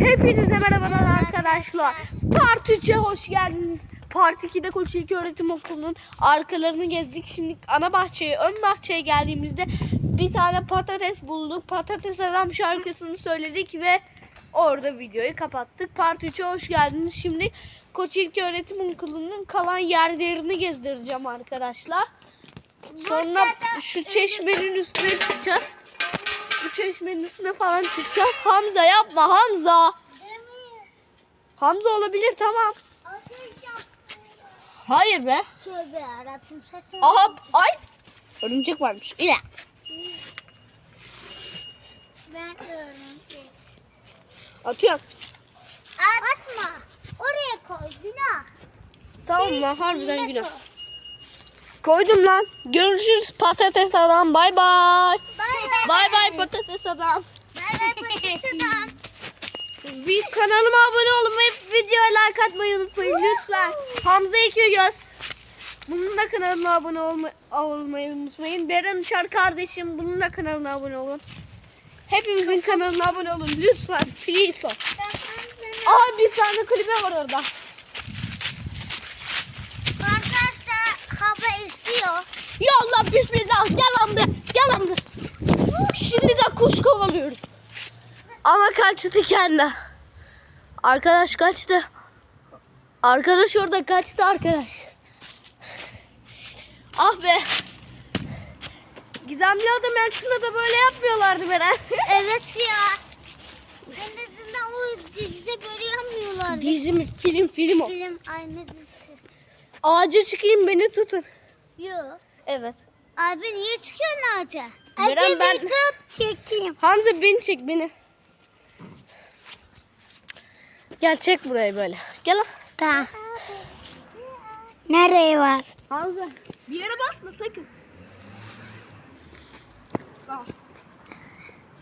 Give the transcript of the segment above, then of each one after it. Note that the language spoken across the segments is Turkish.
Hepinize merhabalar arkadaşlar. Part 3'e hoş geldiniz. Part 2'de Koç İlköğretim Okulu'nun arkalarını gezdik. Şimdi ana bahçeye, ön bahçeye geldiğimizde bir tane patates bulduk. Patates Adam şarkısını söyledik ve orada videoyu kapattık. Part 3'e hoş geldiniz. Şimdi Koç İlköğretim Okulu'nun kalan yerlerini gezdireceğim arkadaşlar. Sonra şu çeşmenin üstüne çıkacağız. Çeşmenin üstüne falan çıkacağız. Hamza yapma Hamza. Hamza olabilir tamam. Hayır be. Tövbe yarabbim sesim. Aha ay. Örümcek varmış. İle. Ben örümcek. Atıyorum. Atma. Oraya koy günah. Tamam mı? Harbiden günah. koy. Koydum lan. Görüşürüz patates adam. Bay bay. Bay Bay bay patates adam. Bay bay patates adam. Bir kanalıma abone olun ve videoya like atmayı unutmayın lütfen. Hamza iki göz. Bunun da kanalına abone olma, olmayı unutmayın. Beren Uçar kardeşim bunun da kanalına abone olun. Hepimizin kanalına abone olun lütfen. Please. Aa bir tane klibe var orada. Arkadaşlar hava esiyor. Ya Allah bismillah gel Hamza. Şimdi de kuş kovalıyoruz. Ama kaçtı kendi. Arkadaş kaçtı. Arkadaş orada kaçtı arkadaş. Ah be. Gizemli adam Elçin'e de böyle yapmıyorlardı Beren. Evet ya. En azından o dizide böyle yapmıyorlardı. Dizi mi? Film film o. Film aynı dizisi. Ağaca çıkayım beni tutun. Yok. Evet. Abi niye çıkıyorsun ağaca? Hadi ben- bir tut çekeyim. Hamza beni çek beni. Gel çek burayı böyle. Gel lan. Tamam. Nereye var? Hamza bir yere basma sakın.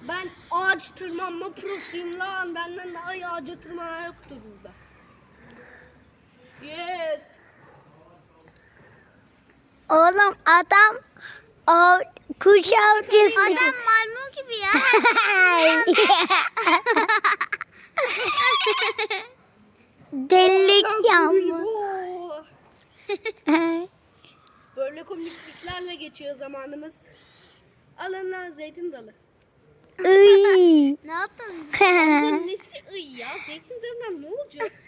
Ben ağaç tırmanma prosuyum lan. Benden daha iyi ağaca tırmanan yoktur burada. Yes. Oğlum adam av, kuş avcısı. Adam maymun gibi ya. Delik yağmur. Böyle komikliklerle geçiyor zamanımız. Alın lan zeytin dalı. Iy. Ne yaptın? Nesi iyi ya? Zeytin dalından ne olacak?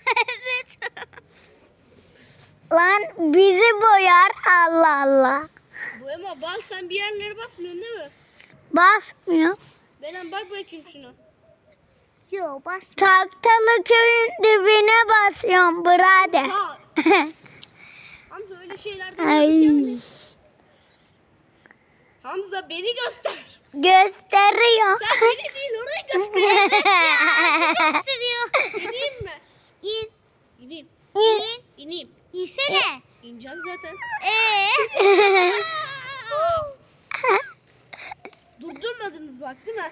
Lan bizi boyar Allah Allah. Bu ama bak sen bir yerlere basmıyorsun değil mi? Basmıyor. Beren bak bakayım şuna. Yok basmıyor. Taktalı köyün dibine basıyorum birader. Ha. Hamza öyle şeylerden Ay. Hamza beni göster. Gösteriyor. Sen beni değil orayı göster. Gösteriyor. İneyim mi? İn. İneyim. İn. İneyim. İnsene. İneceğim zaten. Ee? Durdurmadınız bak değil mi?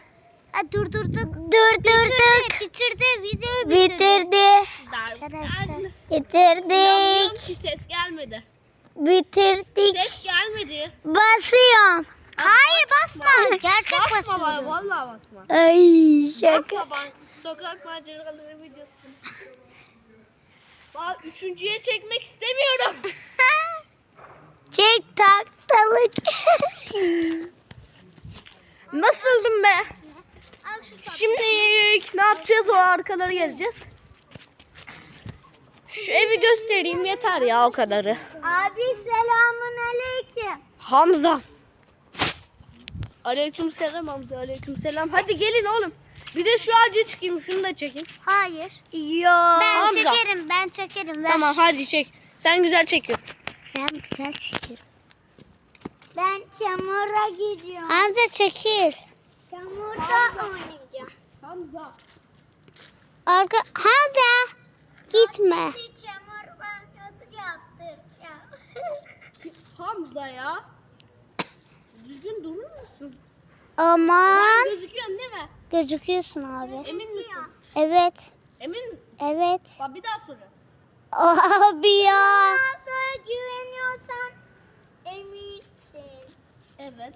Ha, durdurduk. Durdurduk. Bitirdi. Videoyu bitirdi. Arkadaşlar. Bitirdik. ki ses gelmedi. Bitirdik. Ses gelmedi. Basıyorum. Hayır basma. Gerçek Basma basıyorum. vallahi basma. Ay şaka. Basma bana. Sokak maceraları videosu. Bak üçüncüye çekmek istemiyorum. Çek taktalık. Nasıldım be? Şimdi ne yapacağız? O arkaları gezeceğiz. Şu evi göstereyim yeter ya o kadarı. Abi selamun aleyküm. Hamza. Aleyküm selam Hamza. Aleyküm selam. Hadi gelin oğlum. Bir de şu ağacı çıkayım. Şunu da çekeyim. Hayır. Yo. Ben Hamza. çekerim, ben çekerim. Ver. Tamam hadi çek. Sen güzel çekiyorsun. Ben güzel çekerim. Ben çamura gidiyorum. Hamza çekil. Çamurda oynayacağım. Hamza. Arka Hamza gitme. Çamur banyosu yaptıracağım. Hamza ya. Düzgün durur musun? Aman. Ben gözüküyorum değil mi? Gözüküyorsun abi. Emin misin? Evet. Emin misin? Evet. Bak bir daha soru. Abi ya. Ronaldo'ya güveniyorsan eminsin. Evet.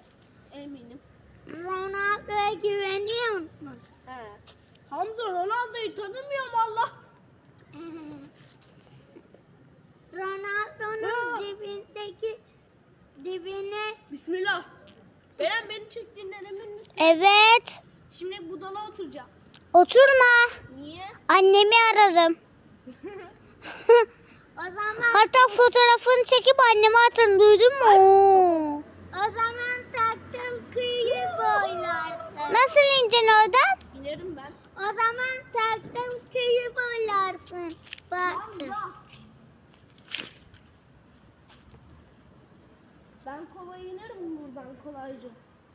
Eminim. Ronaldo'ya güveniyor musun? He. Hamza Ronaldo'yu tanımıyorum Allah. Ronaldo'nun dibindeki dibine. Bismillah. Beren beni çektiğinden emin misin? Evet. Şimdi bu dala oturacağım. Oturma. Niye? Annemi ararım. o zaman Hatta fotoğrafını çekip anneme atın duydun mu? O zaman taktım kıyı boylarsın. Nasıl ineceksin oradan? İnerim ben. O zaman taktım kıyı boylarsın. Baktım. Ben kolay inerim buradan kolayca.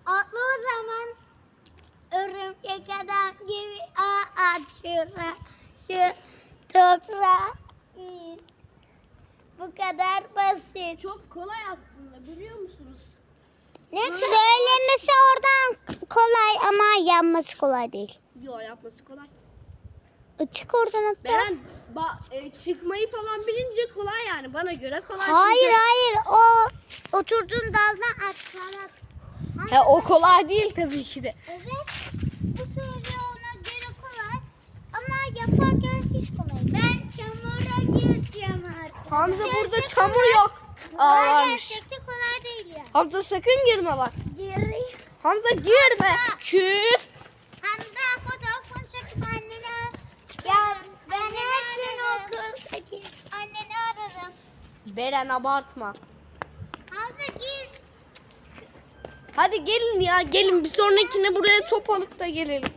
Atla o zaman. Örümcek adam gibi a at şura şu toprağa in. Bu kadar basit. Çok kolay aslında biliyor musunuz? Ne Söylemesi oradan kolay ama yanması kolay değil. Yo yapması kolay. Çık oradan hatta. Beren ba, e, çıkmayı falan bilince kolay yani. Bana göre kolay. Hayır çünkü- hayır o oturduğun daldan atlamak. He, o kolay değil tabii ki de. Evet. Bu ona göre kolay. Ama yaparken hiç kolay. Ben çamura gireceğim artık. Hamza burada çamur yok. Aa, Kolay varmış. gerçekten kolay değil ya. Hamza sakın girme bak. Gireyim. Hamza girme. Küs. Hamza fotoğrafını çekip annene Ya ben her gün okuldaki anneni ararım. Beren abartma. Hamza gir. Hadi gelin ya gelin bir sonrakine buraya top alıp da gelelim.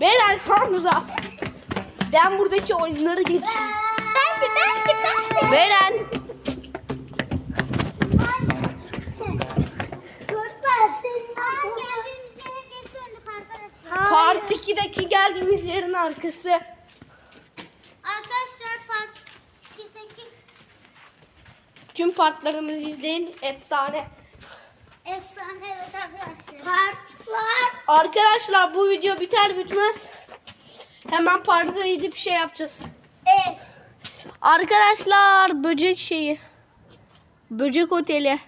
Beren Hamza. Ben buradaki oyunları geçeyim. Ben de ben de ben de. Beren. Part 2'deki geldiğimiz yerin arkası. Arkadaşlar part 2'deki Tüm partlarımızı izleyin. Efsane. efsane evet arkadaşlar. Partlar. Arkadaşlar bu video biter bitmez. Hemen parka gidip şey yapacağız. Evet. Arkadaşlar böcek şeyi. Böcek oteli.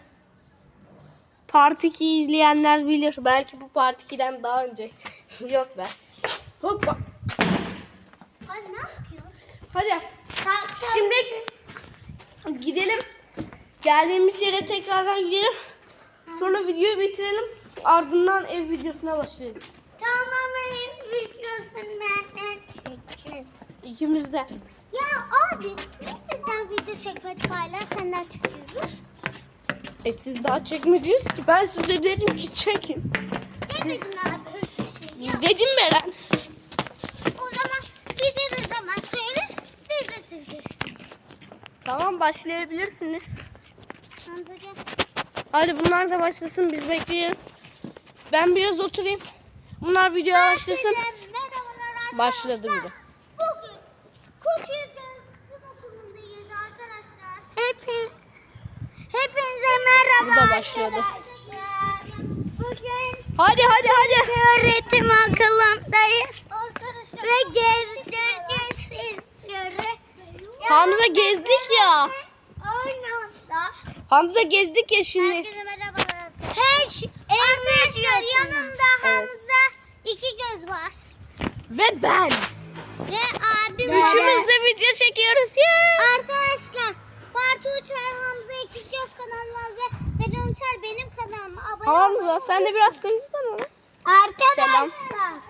Part 2'yi izleyenler bilir. Belki bu Part 2'den daha önce. Yok be. Hoppa. Hadi ne yapıyorsun? Hadi. Şimdi gidelim. Geldiğimiz yere tekrardan gidelim. Sonra videoyu bitirelim. Ardından ev videosuna başlayalım. Tamam ev videosunu benden çekeceğiz. İkimiz de. Ya abi niye sen video çekmedik hala senden çekiyoruz? E siz daha çekmediniz ki. Ben size dedim ki çekin. Demedin abi öyle bir şey. Ya, Dedim Beren. o zaman bize de zaman söyle biz de çekeriz. Tamam başlayabilirsiniz. Hamza gel. Hadi bunlar da başlasın biz bekleyelim. Ben biraz oturayım. Bunlar videoya başlasın. Başladı bile. Bugün Tıp Okulu'ndayız arkadaşlar. Hepin, hepinize merhaba. Bu da başladı. Bugün Hadi hadi hadi. öğretim okulundayız. Arkadaşlar. Ve gezdireceğiz sizleri. Hamza gezdik ya. Oyunda. Hamza gezdik ya şimdi. Herkese merhabalar. Her şey, arkadaşlar yanımda Hamza iki göz var. Ve ben. Ve abim Üçümüz de video çekiyoruz ya. Arkadaşlar Bartu Uçar Hamza iki göz kanalıma ve Beren Uçar benim kanalıma abone Hamza olmayı sen de biraz konuşsana. Arkadaşlar. Selam.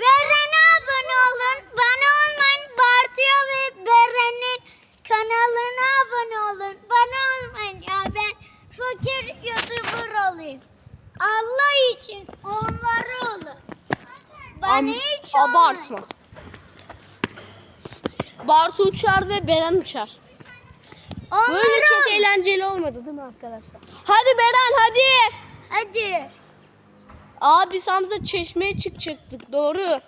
Beren'e abone olun. Bana olmayın. Bartu'ya ve Beren'in kanalına abone olun. Bana olmayın ya ben fakir YouTuber olayım. Allah için onlara olun. Bana Am- olmayın. abartma. Bartu uçar ve Beren uçar. Onlara Böyle çok eğlenceli olmadı değil mi arkadaşlar? Hadi Beren hadi. Hadi. Abi Hamza çeşmeye çıkacaktık doğru.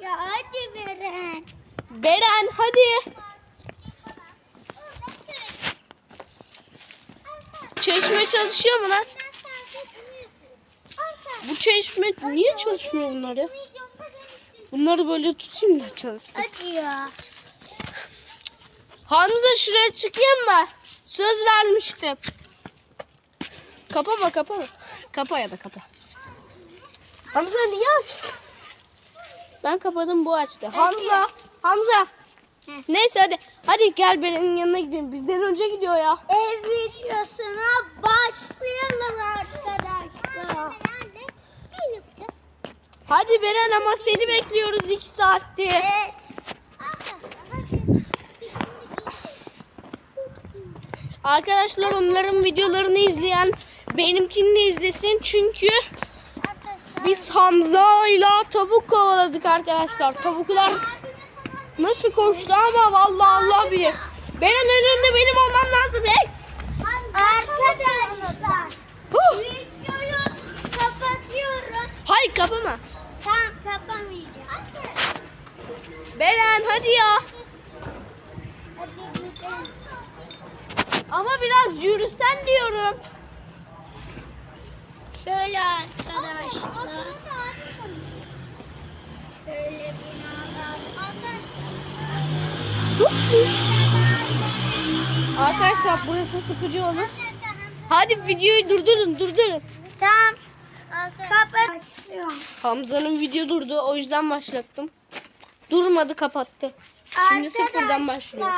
Ya hadi Beren. Beren hadi. Çeşme çalışıyor mu lan? Bu çeşme niye çalışmıyor bunlar ya? Bunları böyle tutayım da çalışsın. Hadi ya. Hamza şuraya çıkayım mı? Söz vermiştim. Kapama kapama. Kapa ya da kapa. Hamza niye açtı? Ben kapadım bu açtı. Hamza. Hamza. Neyse hadi. Hadi gel benim yanına gidelim. Bizden önce gidiyor ya. Ev videosuna başlayalım arkadaşlar. Hadi Beren ama seni bekliyoruz iki saattir. Evet. Arkadaşlar onların videolarını izleyen benimkini de izlesin. Çünkü biz Hamza ile tavuk kovaladık arkadaşlar. Tavuklar nasıl koştu ama vallahi Allah bilir. Beren önünde benim olmam lazım. Hey! Arkadaşlar videoyu kapatıyorum. Hayır kapama. Tamam kapamayacağım. Beren hadi ya. Hadi gidelim. Ama biraz yürüsen diyorum. Şöyle arkadaşlar. Şöyle binalar. Arkadaşlar burası sıkıcı olur. Hadi videoyu durdurun durdurun. Tamam. Kapat. Hamza'nın video durdu o yüzden başlattım. Durmadı kapattı. Şimdi sıfırdan başlıyor.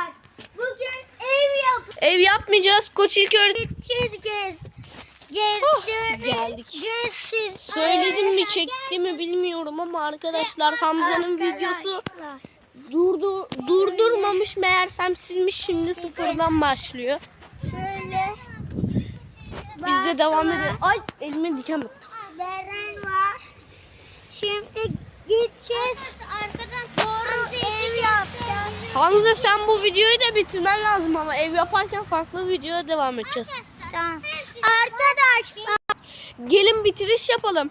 Bugün ev yap. Ev yapmayacağız. Koç ilk öğret- Gideceğiz gez. Oh, geldik. Gezsiz. Söyledim mi çekti mi bilmiyorum ama arkadaşlar Hamza'nın videosu durdu durdurmamış meğersem silmiş şimdi sıfırdan başlıyor. Şöyle. Biz de devam edelim. Ay elime diken battı. Beren var. Şimdi gideceğiz. Arkadan doğru ev yapacağız. Hamza sen bu videoyu da bitirmen lazım ama ev yaparken farklı videoya devam edeceğiz. Tamam. Arkadaşlar. Gelin bitiriş yapalım.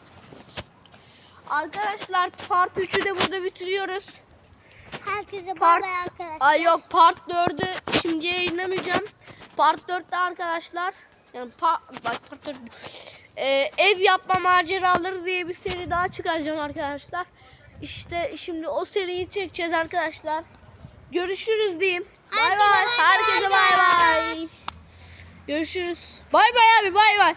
Arkadaşlar part 3'ü de burada bitiriyoruz. Herkese bay Part, bay arkadaşlar. ay yok part 4'ü şimdi yayınlamayacağım. Part 4'te arkadaşlar yani pa, bak 4, Ee, ev yapma maceraları diye bir seri daha çıkaracağım arkadaşlar. İşte şimdi o seriyi çekeceğiz arkadaşlar. Görüşürüz diyeyim. Bay bay. Herkese bay bay. Görüşürüz. Bay bay abi bay bay.